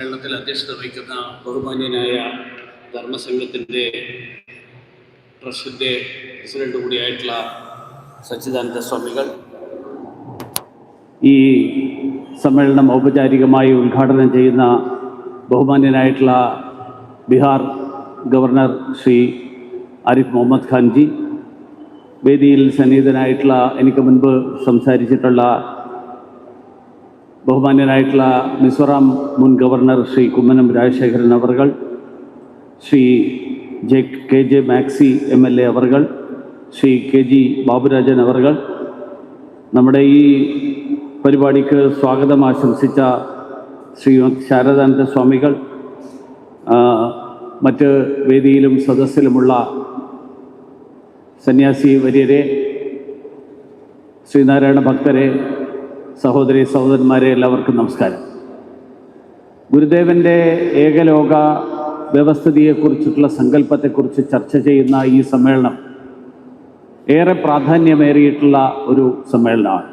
കേരളത്തിൽ അധ്യക്ഷത വഹിക്കുന്ന ബഹുമാന്യനായ ധർമ്മസംഘത്തിന്റെ ട്രസ്റ്റിന്റെ പ്രസിഡന്റ് കൂടിയായിട്ടുള്ള സച്ചിദാനന്ദ സ്വാമികൾ. ഈ സമ്മേളനം ഔപചാരികമായി ഉദ്ഘാടനം ചെയ്യുന്ന ബഹുമാന്യനായിട്ടുള്ള ബീഹാർ ഗവർണർ ശ്രീ ആരിഫ് മുഹമ്മദ് ഖാൻജി. വേദിയിൽ സന്നിഹിതനായിട്ടുള്ള എനിക്ക് മുൻപ് സംസാരിച്ചിട്ടുള്ള ബഹുമാന്യനായിട്ടുള്ള മിസോറാം മുൻ ഗവർണർ ശ്രീ കുമ്മനം രാജശേഖരൻ അവർകൾ Shri J K J Maxy M L A അവർകൾ ശ്രീ കെ ജി ബാബുരാജൻ അവർകൾ. നമ്മുടെ ഈ പരിപാടിക്ക് സ്വാഗതം ആശംസിച്ച ശ്രീ ശാരദാനന്ദ സ്വാമികൾ മറ്റ് വേദിയിലും സദസ്സിലുമുള്ള സന്യാസി വര്യരെ ശ്രീനാരായണ ഭക്തരെ സഹോദരി സഹോദരന്മാരെ എല്ലാവർക്കും നമസ്കാരം. ഗുരുദേവന്റെ ഏകലോക വ്യവസ്ഥിതിയെക്കുറിച്ചിട്ടുള്ള സങ്കല്പത്തെക്കുറിച്ച് ചർച്ച ചെയ്യുന്ന ഈ സമ്മേളനം ഏറെ പ്രാധാന്യമേറിയിട്ടുള്ള ഒരു സമ്മേളനമാണ്.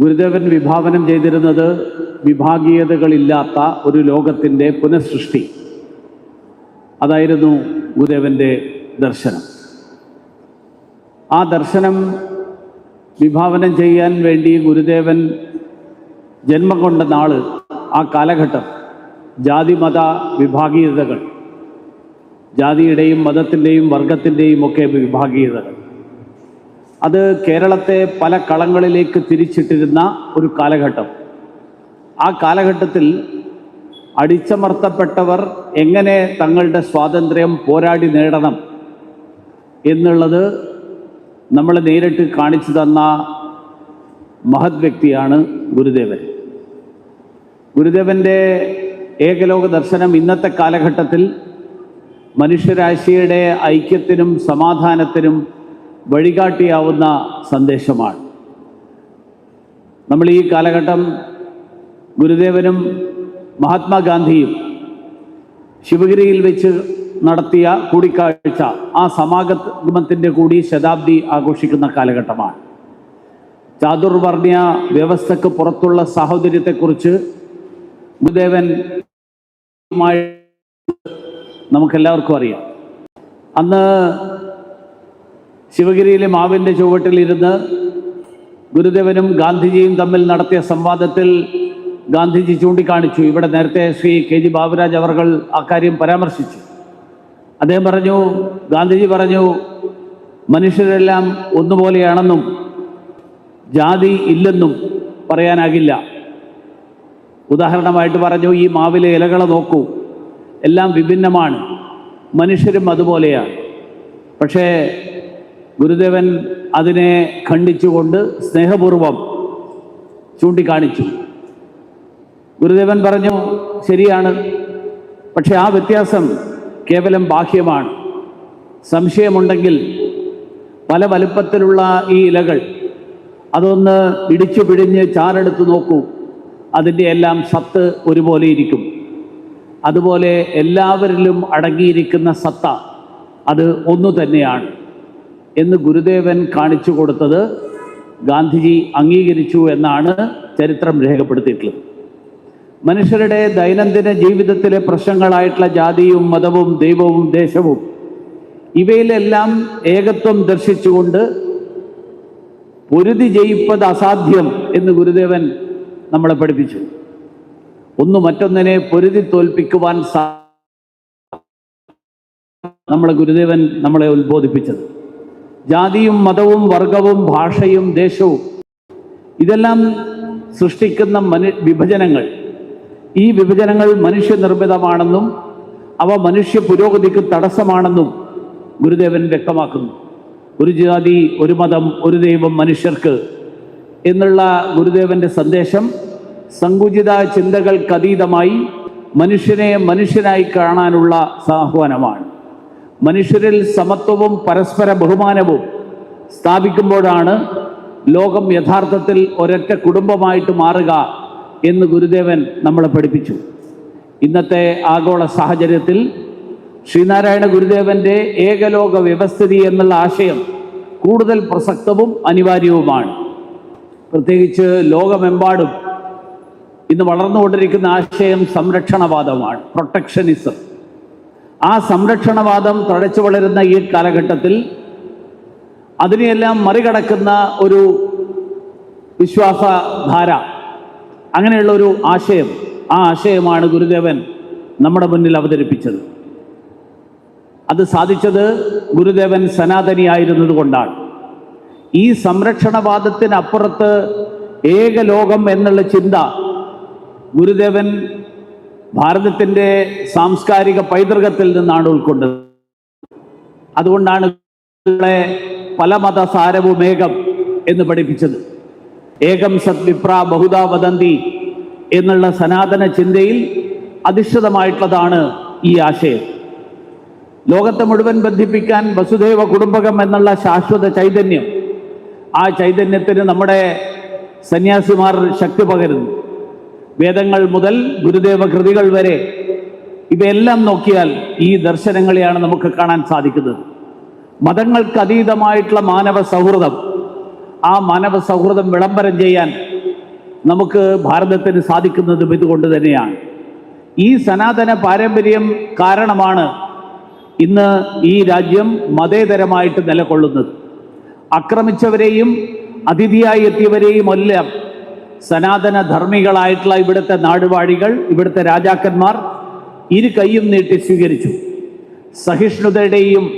ഗുരുദേവൻ വിഭാവനം ചെയ്തിരുന്നത് വിഭാഗീയതകളില്ലാത്ത ഒരു ലോകത്തിന്റെ പുനഃസൃഷ്ടി. അതായിരുന്നു ഗുരുദേവന്റെ ദർശനം. ആ ദർശനം വിഭാവനം ചെയ്യാൻ വേണ്ടി ഗുരുദേവൻ ജന്മം കൊണ്ട നാൾ ആ കാലഘട്ടം ജാതിമത വിഭാഗീയതകൾ. ജാതിയുടെയും മതത്തിന്റെയും വർഗത്തിന്റെയും ഒക്കെ വിഭാഗീയതകൾ. അത് കേരളത്തെ പല കളങ്ങളിലേക്ക് തിരിച്ചിട്ടിരുന്ന ഒരു കാലഘട്ടം. ആ കാലഘട്ടത്തിൽ അടിച്ചമർത്തപ്പെട്ടവർ എങ്ങനെ തങ്ങളുടെ സ്വാതന്ത്ര്യം പോരാടി നേടണം എന്നുള്ളത് നമ്മൾ നേരിട്ട് കാണിച്ചു തന്ന മഹത് വ്യക്തിയാണ് ഗുരുദേവൻ. ഗുരുദേവന്റെ ഏകലോക ദർശനം ഇന്നത്തെ കാലഘട്ടത്തിൽ മനുഷ്യരാശിയുടെ ഐക്യത്തിനും സമാധാനത്തിനും വഴികാട്ടിയാവുന്ന സന്ദേശമാണ്. നമ്മൾ ഈ കാലഘട്ടം ഗുരുദേവനും മഹാത്മാഗാന്ധിയും ശിവഗിരിയിൽ വെച്ച് നടത്തിയ കൂടിക്കാഴ്ച ആ സമാഗമത്തിന്റെ കൂടി ശതാബ്ദി ആഘോഷിക്കുന്ന കാലഘട്ടമാണ്. ചാതുർവർണ്യ വ്യവസ്ഥക്ക് പുറത്തുള്ള സാഹോദര്യത്തെക്കുറിച്ച് ഗുരുദേവൻ നമുക്കെല്ലാവർക്കും അറിയാം. അന്ന് ശിവഗിരിയിലെ മാവിന്റെ ചുവട്ടിലിരുന്ന് ഗുരുദേവനും ഗാന്ധിജിയും തമ്മിൽ നടത്തിയ സംവാദത്തിൽ ഗാന്ധിജി ചൂണ്ടിക്കാണിച്ചു. ഇവിടെ നേരത്തെ ശ്രീ കെ ജി ബാബുരാജ് അവർ അക്കാര്യം പരാമർശിച്ചു. അദ്ദേഹം പറഞ്ഞു ഗാന്ധിജി പറഞ്ഞു മനുഷ്യരെല്ലാം ഒന്നുപോലെയാണെന്നും ജാതി ഇല്ലെന്നും പറയാനാകില്ല. ഉദാഹരണമായിട്ട് പറഞ്ഞു ഈ മാവിലെ ഇലകളെ നോക്കൂ. എല്ലാം വിഭിന്നമാണ്. മനുഷ്യരും അതുപോലെയാണ്. പക്ഷേ ഗുരുദേവൻ അതിനെ ഖണ്ഡിച്ചുകൊണ്ട് സ്നേഹപൂർവം ചൂണ്ടിക്കാണിച്ചു. ഗുരുദേവൻ പറഞ്ഞു ശരിയാണ്. പക്ഷെ ആ വ്യത്യാസം കേവലം ബാഹ്യമാണ്. സംശയമുണ്ടെങ്കിൽ പല വലുപ്പത്തിലുള്ള ഈ ഇലകൾ അതൊന്ന് ഇടിച്ചു പിഴിഞ്ഞ് ചാരെടുത്ത് നോക്കൂ. അതിന്റെ എല്ലാം സത്ത് ഒരുപോലെ ഇരിക്കും. അതുപോലെ എല്ലാവരിലും അടങ്ങിയിരിക്കുന്ന സത്ത അത് ഒന്നു തന്നെയാണ് എന്ന് ഗുരുദേവൻ കാണിച്ചു കൊടുത്തത് ഗാന്ധിജി അംഗീകരിച്ചു എന്നാണ് ചരിത്രം രേഖപ്പെടുത്തിയിട്ടുള്ളത്. മനുഷ്യരുടെ ദൈനംദിന ജീവിതത്തിലെ പ്രശ്നങ്ങളായിട്ടുള്ള ജാതിയും മതവും ദൈവവും ദേശവും ഇവയിലെല്ലാം ഏകത്വം ദർശിച്ചുകൊണ്ട് പൊരുതി ജയിപ്പത് അസാധ്യം എന്ന് ഗുരുദേവൻ നമ്മളെ പഠിപ്പിച്ചു. ഒന്ന് മറ്റൊന്നിനെ പൊരുതി തോൽപ്പിക്കുവാൻ സാ നമ്മളെ ഗുരുദേവൻ നമ്മളെ ഉത്ബോധിപ്പിച്ചത്. ജാതിയും മതവും വർഗവും ഭാഷയും ദേശവും ഇതെല്ലാം സൃഷ്ടിക്കുന്ന മനു വിഭജനങ്ങൾ ഈ വിഭജനങ്ങൾ മനുഷ്യനിർമ്മിതമാണെന്നും അവ മനുഷ്യ പുരോഗതിക്ക് തടസ്സമാണെന്നും ഗുരുദേവൻ വ്യക്തമാക്കുന്നു. ഒരു ജാതി ഒരു മതം ഒരു ദൈവം മനുഷ്യർക്ക് എന്നുള്ള ഗുരുദേവന്റെ സന്ദേശം സങ്കുചിത ചിന്തകൾക്കതീതമായി മനുഷ്യനെ മനുഷ്യനായി കാണാനുള്ള സാഹ്വാനമാണ് മനുഷ്യരിൽ സമത്വവും പരസ്പര ബഹുമാനവും സ്ഥാപിക്കുമ്പോഴാണ് ലോകം യഥാർത്ഥത്തിൽ ഒരൊറ്റ കുടുംബമായിട്ട് മാറുക എന്ന് ഗുരുദേവൻ നമ്മളെ പഠിപ്പിച്ചു. ഇന്നത്തെ ആഗോള സാഹചര്യത്തിൽ ശ്രീനാരായണ ഗുരുദേവന്റെ ഏകലോക വ്യവസ്ഥിതി എന്നുള്ള ആശയം കൂടുതൽ പ്രസക്തവും അനിവാര്യവുമാണ്. പ്രത്യേകിച്ച് ലോകമെമ്പാടും ഇന്ന് വളർന്നുകൊണ്ടിരിക്കുന്ന ആശയം സംരക്ഷണവാദമാണ് പ്രൊട്ടക്ഷനിസം. ആ സംരക്ഷണവാദം തഴച്ചു വളരുന്ന ഈ കാലഘട്ടത്തിൽ അതിനെയെല്ലാം മറികടക്കുന്ന ഒരു വിശ്വാസധാര അങ്ങനെയുള്ള ഒരു ആശയം ആ ആശയമാണ് ഗുരുദേവൻ നമ്മുടെ മുന്നിൽ അവതരിപ്പിച്ചത്. അത് സാധിച്ചത് ഗുരുദേവൻ സനാതനിയായിരുന്നത് കൊണ്ടാണ് ഈ സംരക്ഷണവാദത്തിനപ്പുറത്ത് ഏകലോകം എന്നുള്ള ചിന്ത ഗുരുദേവൻ ഭാരതത്തിന്റെ സാംസ്കാരിക പൈതൃകത്തിൽ നിന്നാണ് ഉൾക്കൊണ്ടത്. അതുകൊണ്ടാണ് പല മതസാരവും ഏകം എന്ന് പഠിപ്പിച്ചത്. ഏകം സത് വിപ്ര ബഹുദാ വദന്തി എന്നുള്ള സനാതന ചിന്തയിൽ അധിഷ്ഠിതമായിട്ടുള്ളതാണ് ഈ ആശയം. ലോകത്തെ മുഴുവൻ ബന്ധിപ്പിക്കാൻ വസുദേവ കുടുംബകം എന്നുള്ള ശാശ്വത ചൈതന്യം ആ ചൈതന്യത്തിന് നമ്മുടെ സന്യാസിമാർ ശക്തി പകരുന്നു. വേദങ്ങൾ മുതൽ ഗുരുദേവ കൃതികൾ വരെ ഇവയെല്ലാം നോക്കിയാൽ ഈ ദർശനങ്ങളെയാണ് നമുക്ക് കാണാൻ സാധിക്കുന്നത്. മതങ്ങൾക്ക് അതീതമായിട്ടുള്ള മാനവ സൗഹൃദം ആ മാനവ സൗഹൃദം വിളംബരം ചെയ്യാൻ നമുക്ക് ഭാരതത്തിന് സാധിക്കുന്നതും ഇതുകൊണ്ട് തന്നെയാണ്. ഈ സനാതന പാരമ്പര്യം കാരണമാണ് ഇന്ന് ഈ രാജ്യം മതേതരമായിട്ട് നിലകൊള്ളുന്നത്. ആക്രമിച്ചവരെയും അതിഥിയായി എത്തിയവരെയും എല്ലാം സനാതന ധർമ്മികളായിട്ടുള്ള ഇവിടുത്തെ നാടുവാഴികൾ ഇവിടുത്തെ രാജാക്കന്മാർ ഇരു കൈയും നീട്ടി സ്വീകരിച്ചു. സഹിഷ്ണുതയുടെയും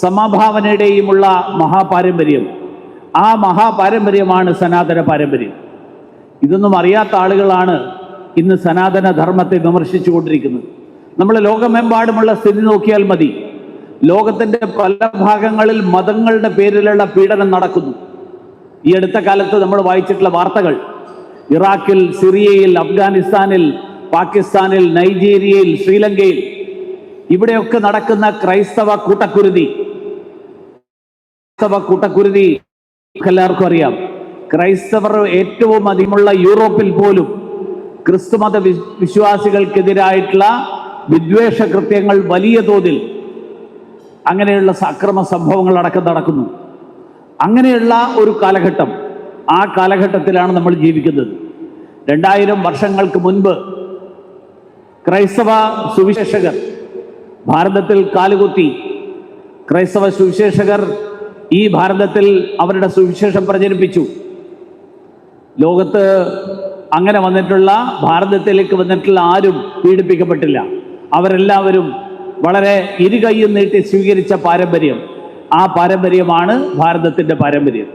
സമഭാവനയുടെയുമുള്ള മഹാപാരമ്പര്യം. ആ മഹാപാരമ്പര്യമാണ് സനാതന പാരമ്പര്യം. ഇതൊന്നും അറിയാത്ത ആളുകളാണ് ഇന്ന് സനാതന ധർമ്മത്തെ വിമർശിച്ചു കൊണ്ടിരിക്കുന്നത് നമ്മൾ ലോകമെമ്പാടുമുള്ള സ്ഥിതി നോക്കിയാൽ മതി. ലോകത്തിന്റെ പല ഭാഗങ്ങളിൽ മതങ്ങളുടെ പേരിലുള്ള പീഡനം നടക്കുന്നു. ഈ അടുത്ത കാലത്ത് നമ്മൾ വായിച്ചിട്ടുള്ള വാർത്തകൾ. ഇറാഖിൽ സിറിയയിൽ അഫ്ഗാനിസ്ഥാനിൽ പാകിസ്ഥാനിൽ നൈജീരിയയിൽ ശ്രീലങ്കയിൽ ഇവിടെയൊക്കെ നടക്കുന്ന ക്രൈസ്തവ കൂട്ടക്കുരുതി. ക്രൈസ്തവ കൂട്ടക്കുരുതി എല്ലാവർക്കും അറിയാം. ക്രൈസ്തവർ ഏറ്റവും അധികമുള്ള യൂറോപ്പിൽ പോലും ക്രിസ്തുമത വിശ്വാസികൾക്കെതിരായിട്ടുള്ള വിദ്വേഷ കൃത്യങ്ങൾ വലിയ തോതിൽ അങ്ങനെയുള്ള അക്രമ സംഭവങ്ങൾ അടക്കം നടക്കുന്നു. അങ്ങനെയുള്ള ഒരു കാലഘട്ടം ആ കാലഘട്ടത്തിലാണ് നമ്മൾ ജീവിക്കുന്നത്. രണ്ടായിരം വർഷങ്ങൾക്ക് മുൻപ് ക്രൈസ്തവ സുവിശേഷകർ ഭാരതത്തിൽ കാലുകുത്തി ക്രൈസ്തവ സുവിശേഷകർ ഈ ഭാരതത്തിൽ അവരുടെ സുവിശേഷം പ്രചരിപ്പിച്ചു. ലോകത്ത് അങ്ങനെ വന്നിട്ടുള്ള ഭാരതത്തിലേക്ക് വന്നിട്ടുള്ള ആരും പീഡിപ്പിക്കപ്പെട്ടില്ല. അവരെല്ലാവരും വളരെ ഇരുകൈയും നീട്ടി സ്വീകരിച്ച പാരമ്പര്യം. ആ പാരമ്പര്യമാണ് ഭാരതത്തിന്റെ പാരമ്പര്യം.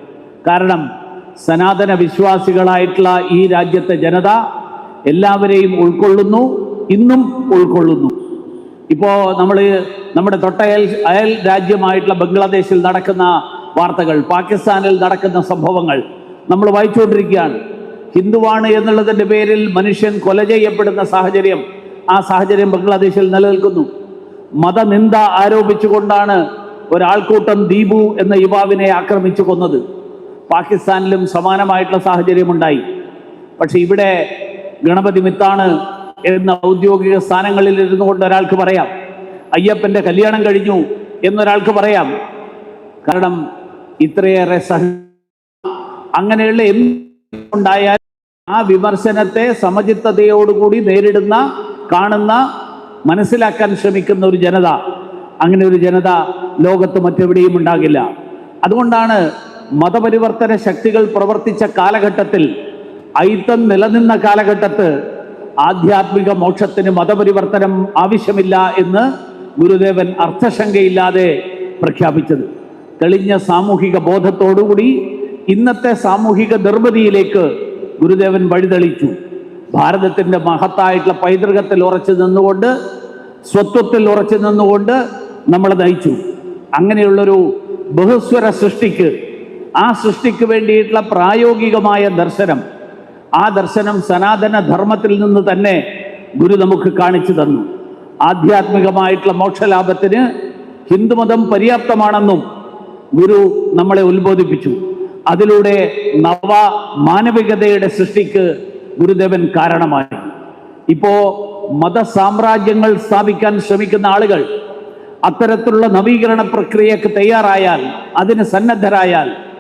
കാരണം സനാതന വിശ്വാസികളായിട്ടുള്ള ഈ രാജ്യത്തെ ജനത എല്ലാവരെയും ഉൾക്കൊള്ളുന്നു ഇന്നും ഉൾക്കൊള്ളുന്നു. ഇപ്പോൾ നമ്മൾ നമ്മുടെ തൊട്ടയൽ അയൽ രാജ്യമായിട്ടുള്ള ബംഗ്ലാദേശിൽ നടക്കുന്ന വാർത്തകൾ പാകിസ്ഥാനിൽ നടക്കുന്ന സംഭവങ്ങൾ നമ്മൾ വായിച്ചുകൊണ്ടിരിക്കുകയാണ്. ഹിന്ദുവാണ് എന്നുള്ളതിന്റെ പേരിൽ മനുഷ്യൻ കൊല ചെയ്യപ്പെടുന്ന സാഹചര്യം ആ സാഹചര്യം ബംഗ്ലാദേശിൽ നിലനിൽക്കുന്നു. മതനിന്ദ ആരോപിച്ചുകൊണ്ടാണ് ഒരാൾക്കൂട്ടം ദീപു എന്ന യുവാവിനെ ആക്രമിച്ചു കൊന്നത്. പാകിസ്ഥാനിലും സമാനമായിട്ടുള്ള സാഹചര്യമുണ്ടായി. പക്ഷെ ഇവിടെ ഗണപതി മിത്താണ് എന്ന ഔദ്യോഗിക സ്ഥാനങ്ങളിൽ ഇരുന്നു കൊണ്ട് ഒരാൾക്ക് പറയാം അയ്യപ്പന്റെ കല്യാണം കഴിഞ്ഞു എന്നൊരാൾക്ക് പറയാം. കാരണം ഇത്രയേറെ സഹ അങ്ങനെയുള്ള എന്തുണ്ടായാൽ ആ വിമർശനത്തെ സമചിത്തതയോടുകൂടി നേരിടുന്ന കാണുന്ന മനസ്സിലാക്കാൻ ശ്രമിക്കുന്ന ഒരു ജനത അങ്ങനെ ഒരു ജനത ലോകത്ത് മറ്റെവിടെയും ഉണ്ടാകില്ല. അതുകൊണ്ടാണ് മതപരിവർത്തന ശക്തികൾ പ്രവർത്തിച്ച കാലഘട്ടത്തിൽ ഐത്തം നിലനിന്ന കാലഘട്ടത്ത് ആധ്യാത്മിക മോക്ഷത്തിന് മതപരിവർത്തനം ആവശ്യമില്ല എന്ന് ഗുരുദേവൻ അർത്ഥശങ്കയില്ലാതെ പ്രഖ്യാപിച്ചത്. തെളിഞ്ഞ സാമൂഹിക ബോധത്തോടുകൂടി ഇന്നത്തെ സാമൂഹിക നിർമ്മിതിയിലേക്ക് ഗുരുദേവൻ വഴിതെളിച്ചു. ഭാരതത്തിന്റെ മഹത്തായിട്ടുള്ള പൈതൃകത്തിൽ ഉറച്ചു നിന്നുകൊണ്ട് സ്വത്വത്തിൽ ഉറച്ചു നിന്നുകൊണ്ട് നമ്മൾ നയിച്ചു. അങ്ങനെയുള്ളൊരു ബഹുസ്വര സൃഷ്ടിക്ക് ആ സൃഷ്ടിക്ക് വേണ്ടിയിട്ടുള്ള പ്രായോഗികമായ ദർശനം ആ ദർശനം സനാതന ധർമ്മത്തിൽ നിന്ന് തന്നെ ഗുരു നമുക്ക് കാണിച്ചു തന്നു. ആധ്യാത്മികമായിട്ടുള്ള മോക്ഷലാഭത്തിന് ഹിന്ദുമതം പര്യാപ്തമാണെന്നും ഗുരു നമ്മളെ ഉത്ബോധിപ്പിച്ചു. അതിലൂടെ നവ മാനവികതയുടെ സൃഷ്ടിക്ക് ഗുരുദേവൻ കാരണമായി. ഇപ്പോ മതസാമ്രാജ്യങ്ങൾ സ്ഥാപിക്കാൻ ശ്രമിക്കുന്ന ആളുകൾ അത്തരത്തിലുള്ള നവീകരണ പ്രക്രിയക്ക് തയ്യാറായാൽ അതിന് സന്നദ്ധരായാൽ